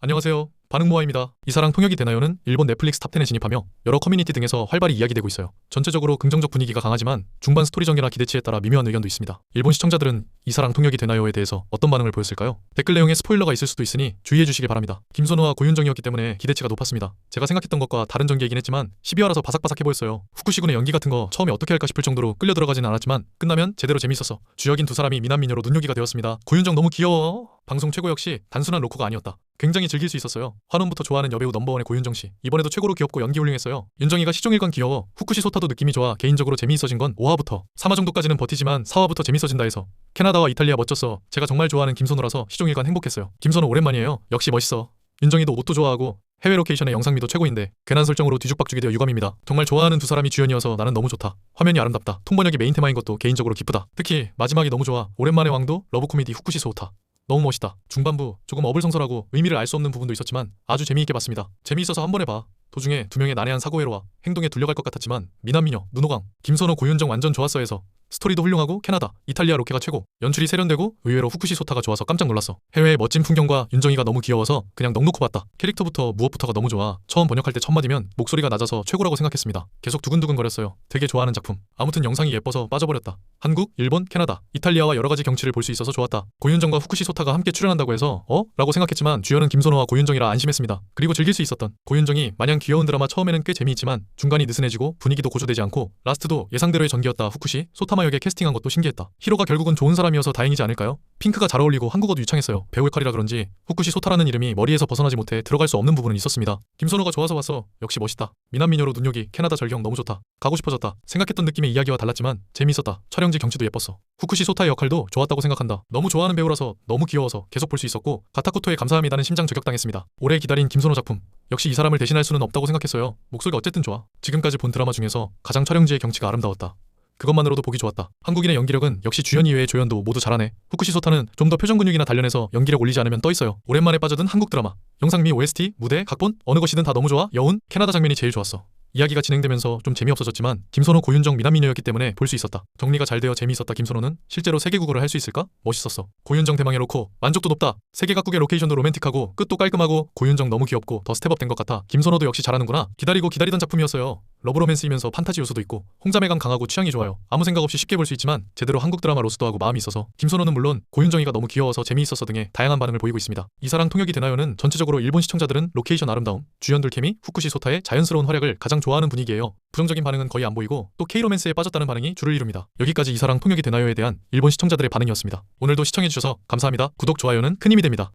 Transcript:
안녕하세요. 반응모아입니다. 이사랑 통역이 되나요는 일본 넷플릭스 탑10에 진입하며 여러 커뮤니티 등에서 활발히 이야기되고 있어요. 전체적으로 긍정적 분위기가 강하지만 중반 스토리 전개나 기대치에 따라 미묘한 의견도 있습니다. 일본 시청자들은 이사랑 통역이 되나요에 대해서 어떤 반응을 보였을까요? 댓글 내용에 스포일러가 있을 수도 있으니 주의해 주시길 바랍니다. 김선호와 고윤정이었기 때문에 기대치가 높았습니다. 제가 생각했던 것과 다른 전개이긴 했지만 12화라서 바삭바삭해 보였어요. 후쿠시군의 연기 같은 거 처음에 어떻게 할까 싶을 정도로 끌려 들어가진 않았지만 끝나면 제대로 재밌었어. 주역인 두 사람이 미남 미녀로 눈요기가 되었습니다. 고윤정 너무 귀여워. 방송 최고 역시 단순한 로코가 아니었다. 굉장히 즐길 수 있었어요. 환원부터 좋아하는 여배우 넘버원의 고윤정 씨. 이번에도 최고로 귀엽고 연기 훌륭했어요. 윤정이가 시종일관 귀여워. 후쿠시 소타도 느낌이 좋아. 개인적으로 재미있어진 건 5화부터. 3화 정도까지는 버티지만 4화부터 재밌어진다 해서. 캐나다와 이탈리아 멋졌어. 제가 정말 좋아하는 김선호라서 시종일관 행복했어요. 김선호 오랜만이에요. 역시 멋있어. 윤정이도 옷도 좋아하고 해외 로케이션의 영상미도 최고인데 괜한 설정으로 뒤죽박죽이 되어 유감입니다. 정말 좋아하는 두 사람이 주연이어서 나는 너무 좋다. 화면이 아름답다. 통번역이 메인 테마인 것도 개인적으로 기쁘다. 특히 마지막이 너무 좋아. 오랜만에 왕도 러브 코미디 후쿠시 소타. 너무 멋있다. 중반부 조금 어불성설하고 의미를 알 수 없는 부분도 있었지만 아주 재미있게 봤습니다. 재미있어서 한 번에 봐. 도중에 두 명의 난해한 사고회로와 행동에 둘려갈 것 같았지만 미남미녀, 눈호강, 김선호, 고윤정 완전 좋았어 해서 스토리도 훌륭하고 캐나다, 이탈리아 로케가 최고. 연출이 세련되고 의외로 후쿠시 소타가 좋아서 깜짝 놀랐어. 해외의 멋진 풍경과 윤정이가 너무 귀여워서 그냥 넉 놓고 봤다. 캐릭터부터 무엇부터가 너무 좋아. 처음 번역할 때 첫 마디면 목소리가 낮아서 최고라고 생각했습니다. 계속 두근두근 거렸어요. 되게 좋아하는 작품. 아무튼 영상이 예뻐서 빠져버렸다. 한국, 일본, 캐나다, 이탈리아와 여러 가지 경치를 볼 수 있어서 좋았다. 고윤정과 후쿠시 소타가 함께 출연한다고 해서 어? 라고 생각했지만 주연은 김선호와 고윤정이라 안심했습니다. 그리고 즐길 수 있었던 고윤정이 마냥 귀여운 드라마 처음에는 꽤 재미있지만 중간이 느슨해지고 분위기도 고조되지 않고 라스트도 예상대로의 전개였다 후쿠시. 소타 마 역에 캐스팅한 것도 신기했다. 히로가 결국은 좋은 사람이어서 다행이지 않을까요? 핑크가 잘 어울리고 한국어도 유창했어요. 배우 역할이라 그런지 후쿠시 소타라는 이름이 머리에서 벗어나지 못해 들어갈 수 없는 부분은 있었습니다. 김선호가 좋아서 왔어 역시 멋있다. 미남 미녀로 눈요기 캐나다 절경 너무 좋다. 가고 싶어졌다. 생각했던 느낌의 이야기와 달랐지만 재미있었다. 촬영지 경치도 예뻤어. 후쿠시 소타의 역할도 좋았다고 생각한다. 너무 좋아하는 배우라서 너무 귀여워서 계속 볼 수 있었고 가타쿠토에 감사합니다는 심장 저격당했습니다. 오래 기다린 김선호 작품. 역시 이 사람을 대신할 수는 없다고 생각했어요. 목소리가 어쨌든 좋아. 지금까지 본 드라마 중에서 가장 촬영지의 경치가 아름다웠다 그것만으로도 보기 좋았다. 한국인의 연기력은 역시 주연 이외의 조연도 모두 잘하네. 후쿠시 소타는 좀 더 표정 근육이나 단련해서 연기력 올리지 않으면 떠 있어요. 오랜만에 빠져든 한국 드라마. 영상 미, OST, 무대, 각본 어느 것이든 다 너무 좋아. 여운, 캐나다 장면이 제일 좋았어. 이야기가 진행되면서 좀 재미없어졌지만 김선호 고윤정 미남미녀였기 때문에 볼 수 있었다. 정리가 잘 되어 재미있었다. 김선호는 실제로 세계 국어를 할 수 있을까? 멋있었어. 고윤정 로코 만족도 높다. 세계 각국의 로케이션도 로맨틱하고 끝도 깔끔하고 고윤정 너무 귀엽고 더 스텝업 된 것 같아. 김선호도 역시 잘하는구나. 기다리고 기다리던 작품이었어요. 러브로맨스이면서 판타지 요소도 있고 홍자매감 강하고 취향이 좋아요. 아무 생각 없이 쉽게 볼 수 있지만 제대로 한국 드라마로서도 하고 마음이 있어서 김선호는 물론 고윤정이가 너무 귀여워서 재미있어서 등의 다양한 반응을 보이고 있습니다. 이사랑 통역이 되나요는 전체적으로 일본 시청자들은 로케이션 아름다움, 주연들 케미, 후쿠시 소타의 자연스러운 활약을 가장 좋아하는 분위기예요. 부정적인 반응은 거의 안 보이고 또 K로맨스에 빠졌다는 반응이 줄을 이룹니다. 여기까지 이사랑 통역이 되나요에 대한 일본 시청자들의 반응이었습니다. 오늘도 시청해주셔서 감사합니다. 구독, 좋아요는 큰 힘이 됩니다.